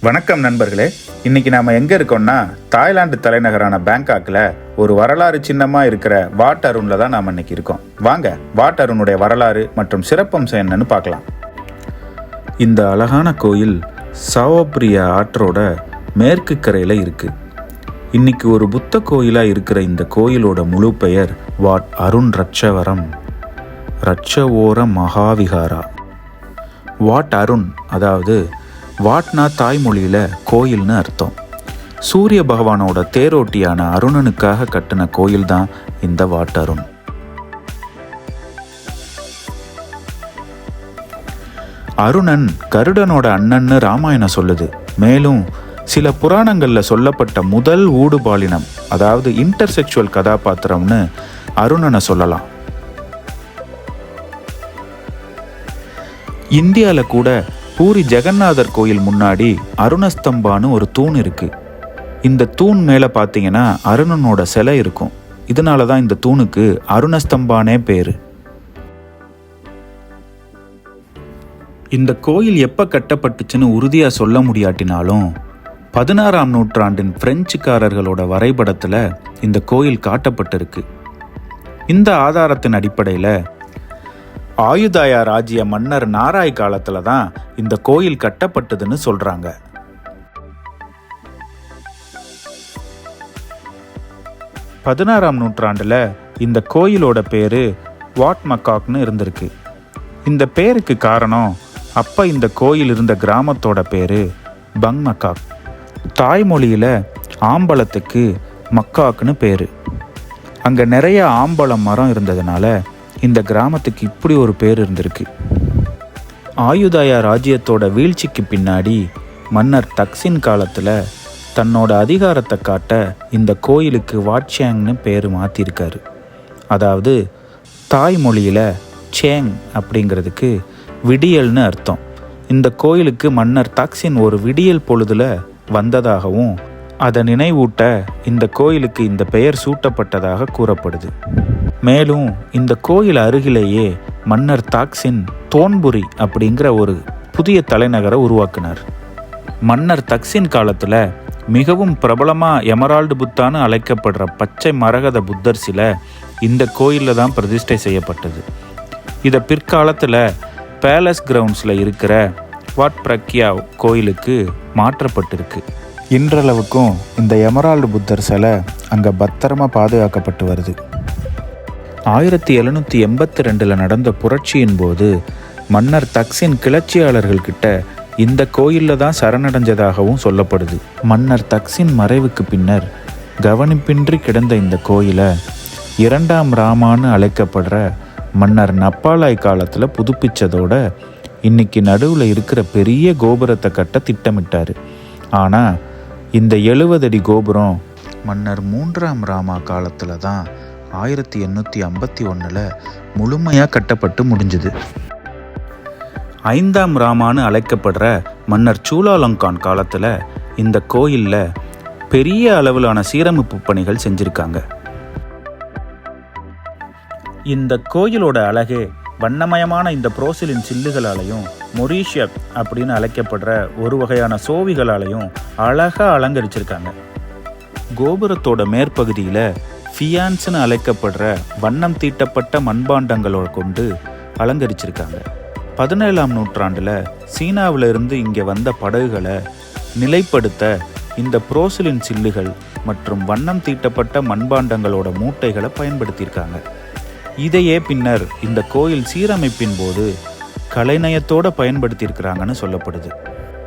வணக்கம் நண்பர்களே. இன்னைக்கு நாம எங்க இருக்கோம்னா தாய்லாந்து தலைநகரான பேங்காக்ல ஒரு வரலாறு சின்னமா இருக்கிற வாட் அருண்ல தான் நாம இன்னைக்கு இருக்கோம். வாங்க வாட் அருணுடைய வரலாறு மற்றும் சிறப்பம்சம் என்னன்னு பார்க்கலாம். இந்த அழகான கோயில் சாவப்பிரியா ஆற்றோட மேற்கு கரையில இருக்கு. இன்னைக்கு ஒரு புத்த கோயிலா இருக்கிற இந்த கோயிலோட முழு பெயர் வாட் அருண் ரட்சவரம். ரட்சவோர மகாவிகாரா. வாட் அருண் அதாவது வாட்னா தாய்மொழியில் கோயில்னு அர்த்தம். சூரிய பகவானோட தேரோட்டியான அருணனுக்காக கட்டின கோயில் தான் இந்த வாட் அருண் அருணன் கருடனோட அண்ணன்னு ராமாயணம் சொல்லுது. மேலும் சில புராணங்களில் சொல்லப்பட்ட முதல் ஊடுபாலினம் அதாவது இன்டர்செக்சுவல் கதாபாத்திரம்னு அருணனை சொல்லலாம். இந்தியாவில் கூட பூரி ஜெகநாதர் கோயில் முன்னாடி அருணஸ்தம்பான்னு ஒரு தூண் இருக்கு. இந்த தூண் மேலே பார்த்தீங்கன்னா அருணனோட சிலை இருக்கும். இதனால தான் இந்த தூணுக்கு அருணஸ்தம்பானே பேர். இந்த கோயில் எப்போ கட்டப்பட்டுச்சுன்னு உறுதியாக சொல்ல முடியாட்டினாலும் பதினாறாம் நூற்றாண்டின் பிரெஞ்சுக்காரர்களோட வரைபடத்தில் இந்த கோயில் காட்டப்பட்டிருக்கு. இந்த ஆதாரத்தின் அடிப்படையில் ஆயுதாயா ராஜ்ய மன்னர் நாராய் காலத்துல தான் இந்த கோயில் கட்டப்பட்டதுன்னு சொல்றாங்க. பதினாறாம் நூற்றாண்டுல இந்த கோயிலோட பேரு வாட் மக்காக்னு இருந்திருக்கு. இந்த பேருக்கு காரணம் அப்ப இந்த கோயில் இருந்த கிராமத்தோட பேரு பங் மக்காக் தாய்மொழியில ஆம்பலத்துக்கு மக்காக்னு பேரு. அங்க நிறைய ஆம்பலம் மரம் இருந்ததுனால இந்த கிராமத்துக்கு இப்படி ஒரு பேர் இருந்திருக்கு. ஆயுதாயா ராஜ்யத்தோட வீழ்ச்சிக்கு பின்னாடி மன்னர் தக்சின் காலத்தில் தன்னோட அதிகாரத்தை காட்ட இந்த கோயிலுக்கு வாட்சியாங்னு பேர் மாற்றிருக்காரு அதாவது தாய்மொழியில் சேங் அப்படிங்கிறதுக்கு விடியல்னு அர்த்தம். இந்த கோயிலுக்கு மன்னர் தாக்சின் ஒரு விடியல் பொழுதுல வந்ததாகவும் அதை நினைவூட்ட இந்த கோயிலுக்கு இந்த பெயர் சூட்டப்பட்டதாக கூறப்படுது. மேலும் இந்த கோயில் அருகிலேயே மன்னர் தாக்சின் தோன்புரி அப்படிங்கிற ஒரு புதிய தலைநகரை உருவாக்கினார். மன்னர் தக்சின் காலத்தில் மிகவும் பிரபலமாக எமரால்டு புத்தான்னு அழைக்கப்படுற பச்சை மரகத புத்தர் சிலை இந்த கோயிலில் தான் பிரதிஷ்டை செய்யப்பட்டது. இதை பிற்காலத்தில் பேலஸ் கிரவுண்ட்ஸில் இருக்கிற வாட் பிரக்யா கோயிலுக்கு மாற்றப்பட்டிருக்கு. இன்றளவுக்கும் இந்த எமரால்டு புத்தர் சிலை அங்கே பத்திரமா பாதுகாக்கப்பட்டு வருது. ஆயிரத்தி எழுநூற்றி எண்பத்தி ரெண்டில் நடந்த புரட்சியின் போது மன்னர் தக்சின் கிளர்ச்சியாளர்கள்கிட்ட இந்த கோயிலில் தான் சரணடைஞ்சதாகவும் சொல்லப்படுது. மன்னர் தக்சின் மறைவுக்கு பின்னர் கவனிப்பின்றி கிடந்த இந்த கோயிலை இரண்டாம் ராமான்னு அழைக்கப்படுற மன்னர் நப்பாலாய் காலத்தில் புதுப்பிச்சதோட இன்னைக்கு நடுவில் இருக்கிற பெரிய கோபுரத்தை கட்ட திட்டமிட்டார். ஆனால் இந்த எழுபது அடி கோபுரம் மன்னர் மூன்றாம் ராமா காலத்தில் தான் ஆயிரத்தி எண்ணூற்றி ஐம்பத்தி ஒன்றில் முழுமையாக கட்டப்பட்டு முடிஞ்சுது. ஐந்தாம் ராமான்னு அழைக்கப்படுற மன்னர் சூலாலங்கான் காலத்தில் இந்த கோயிலில் பெரிய அளவிலான சீரமைப்பு பணிகள் செஞ்சுருக்காங்க. இந்த கோயிலோட அழகே வண்ணமயமான இந்த புரோசிலின் சில்லுகளாலையும் மொரீஷியப் அப்படின்னு அழைக்கப்படுற ஒரு வகையான சோவிகளாலையும் அழகாக அலங்கரிச்சிருக்காங்க. கோபுரத்தோட மேற்பகுதியில் ஃபியான்ஸ்னு அழைக்கப்படுற வண்ணம் தீட்டப்பட்ட மண்பாண்டங்களோட கொண்டு அலங்கரிச்சிருக்காங்க. பதினேழாம் நூற்றாண்டில் சீனாவில் இருந்து இங்கே வந்த படகுகளை நிலைப்படுத்த இந்த புரோசிலின் சில்லுகள் மற்றும் வண்ணம் தீட்டப்பட்ட மண்பாண்டங்களோட மூட்டைகளை பயன்படுத்தியிருக்காங்க. இதையே பின்னர் இந்த கோயில் சீரமைப்பின் போது கலைநயத்தோடு பயன்படுத்தியிருக்கிறாங்கன்னு சொல்லப்படுது.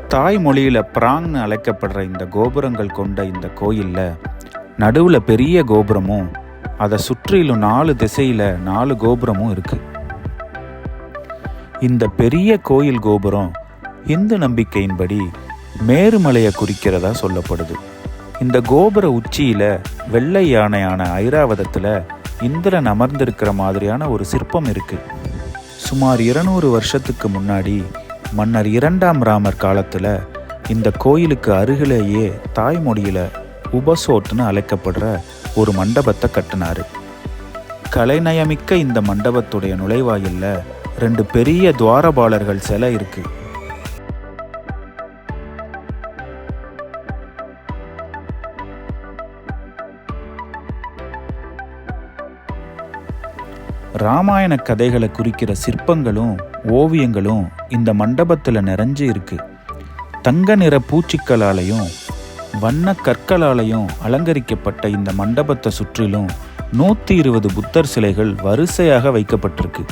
தாய்மொழியில் பிராங்னு அழைக்கப்படுற இந்த கோபுரங்கள் கொண்ட இந்த கோயிலில் நடுவில் பெரிய கோபுரமும் அதை சுற்றிலும் நாலு திசையில் நாலு கோபுரமும் இருக்குது இந்த பெரிய கோயில் கோபுரம் இந்து நம்பிக்கையின்படி மேருமலையை குறிக்கிறதா சொல்லப்படுது. இந்த கோபுர உச்சியில் வெள்ளை யானையான ஐராவதத்தில் இந்திரன் அமர்ந்திருக்கிற மாதிரியான ஒரு சிற்பம் இருக்குது சுமார் இருநூறு வருஷத்துக்கு முன்னாடி மன்னர் இரண்டாம் ராமர் காலத்தில் இந்த கோயிலுக்கு அருகிலேயே தாய்மொழியில் உபசோட்டுன்னு அழைக்கப்படுற ஒரு மண்டபத்தை கட்டினார். கலைநயமிக்க இந்த மண்டபத்துடைய நுழைவாயில்ல ரெண்டு பெரிய துவாரபாலர்கள் சிலை இருக்கு. ராமாயண கதைகளை குறிக்கிற சிற்பங்களும் ஓவியங்களும் இந்த மண்டபத்தில் நிறைஞ்சு இருக்கு. தங்க நிற பூச்சிக்களாலையும் வண்ண கற்களாலையும் அலங்கரிக்கப்பட்ட இந்த மண்டபத்தை சுற்றிலும் நூற்றி இருபது புத்தர் சிலைகள் வரிசையாக வைக்கப்பட்டிருக்கு.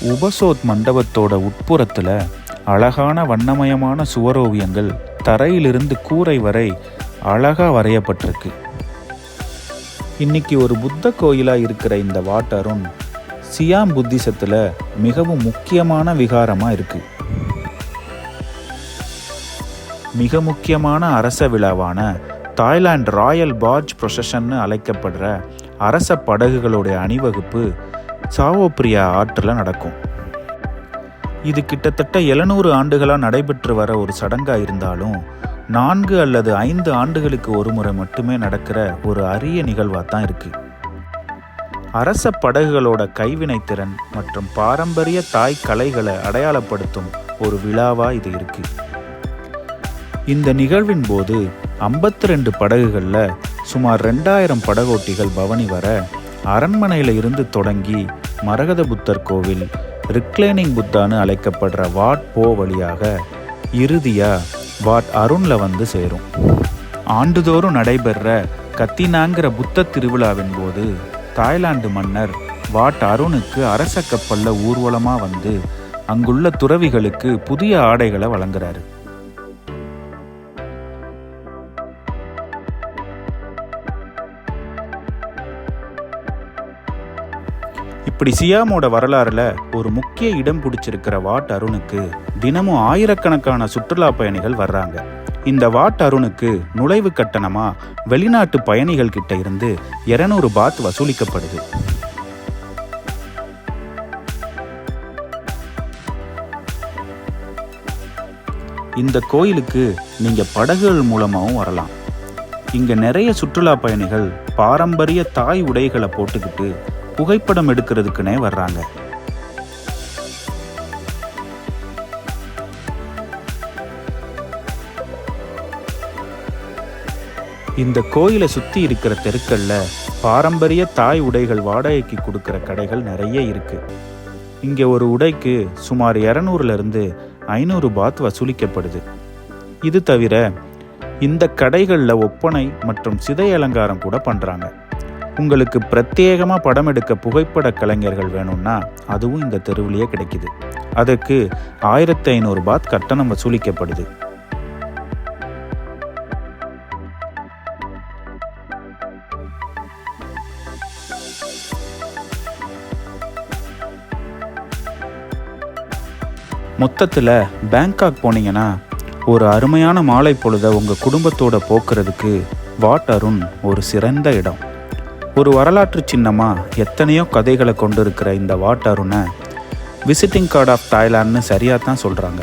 உபசோத் மண்டபத்தோட உட்புறத்தில் அழகான வண்ணமயமான சுவரோவியங்கள் தரையிலிருந்து கூரை வரை அழகா வரையப்பட்டிருக்கு. இன்னைக்கு ஒரு புத்த கோயிலா இருக்கிற இந்த வாட்டரும் சியாம் புத்திசத்துல மிகவும் முக்கியமான விகாரமா இருக்குது மிக முக்கியமான அரச விழாவான தாய்லாந்து ராயல் பாஜ் ப்ரொசஷன்னு அழைக்கப்படுற அரச படகுகளுடைய அணிவகுப்பு சாவோப்ரியா ஆற்றில் நடக்கும். இது கிட்டத்தட்ட எழுநூறு ஆண்டுகளாக நடைபெற்று வர ஒரு சடங்காக இருந்தாலும் நான்கு அல்லது ஐந்து ஆண்டுகளுக்கு ஒரு முறை மட்டுமே நடக்கிற ஒரு அரிய நிகழ்வாக தான் இருக்குது அரச படகுகளோட கைவினைத்திறன் மற்றும் பாரம்பரிய தாய் கலைகளை அடையாளப்படுத்தும் ஒரு விழாவாக இது இருக்குது இந்த நிகழ்வின் போது ஐம்பத்தி ரெண்டு படகுகளில் சுமார் ரெண்டாயிரம் படகோட்டிகள் பவனி வர அரண்மனையில் இருந்து தொடங்கி மரகத புத்தர் கோவில் ரிக்ளைனிங் புத்தான்னு அழைக்கப்படுற வாட் போ வழியாக இறுதியாக வாட் அருணில் வந்து சேரும். ஆண்டுதோறும் நடைபெற கத்தினாங்கிற புத்த திருவிழாவின் போது தாய்லாந்து மன்னர் வாட் அருணுக்கு அரச கப்பலில் ஊர்வலமாக வந்து அங்குள்ள துறவிகளுக்கு புதிய ஆடைகளை வழங்குறாரு. இப்படி சியாமோட வரலாறுல ஒரு முக்கிய இடம் பிடிச்சிருக்கிற வாட் அருணுக்கு தினமும் ஆயிரக்கணக்கான சுற்றுலா பயணிகள் வர்றாங்க. இந்த வாட் அருணுக்கு நுழைவு கட்டணமா வெளிநாட்டு பயணிகள் கிட்ட இருந்து இருநூறு பாத் வசூலிக்கப்படுது. இந்த கோயிலுக்கு நீங்க படகுகள் மூலமாகவும் வரலாம். இங்க நிறைய சுற்றுலா பயணிகள் பாரம்பரிய தாய் உடைகளை போட்டுக்கிட்டு புகைப்படம் எடுக்கிறதுக்குனே வர்றாங்க. இந்த கோயிலை சுத்தி இருக்கிற தெருக்கள்ல பாரம்பரிய தாய் உடைகள் வாடகைக்கு கொடுக்கிற கடைகள் நிறைய இருக்கு. இங்க ஒரு உடைக்கு சுமார் இரநூறுல இருந்து ஐநூறு பாத் வசூலிக்கப்படுது. இது தவிர இந்த கடைகளில் ஒப்பனை மற்றும் சிதை அலங்காரம் கூட பண்ணுறாங்க உங்களுக்கு பிரத்யேகமாக படம் எடுக்க புகைப்பட கலைஞர்கள் வேணும்னா அதுவும் இந்த தெருவிலேயே கிடைக்குது. அதுக்கு ஆயிரத்தி ஐநூறு பாத் கட்டணம் வசூலிக்கப்படுது. மொத்தத்தில் பேங்காக் போனீங்கன்னா ஒரு அருமையான மாலை பொழுதை உங்கள் குடும்பத்தோட போக்குறதுக்கு வாட் அருண் ஒரு சிறந்த இடம். ஒரு வரலாற்று சின்னமாக எத்தனையோ கதைகளை கொண்டு இருக்கிற இந்த what Arunai visiting card of தாய்லாந்துன்னு சரியாக தான் சொல்கிறாங்க